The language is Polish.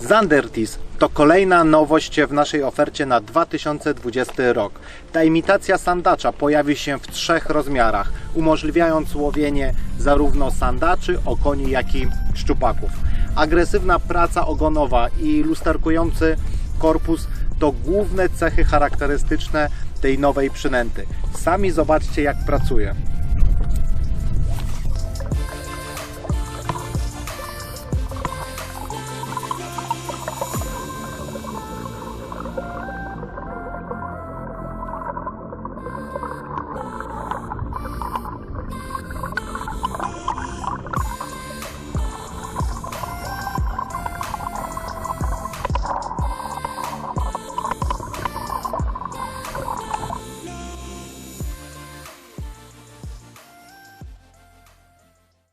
Zandertis to kolejna nowość w naszej ofercie na 2020 rok. Ta imitacja sandacza pojawi się w trzech rozmiarach, umożliwiając łowienie zarówno sandaczy, okoni, jak i szczupaków. Agresywna praca ogonowa i lusterkujący korpus to główne cechy charakterystyczne tej nowej przynęty. Sami zobaczcie jak pracuje.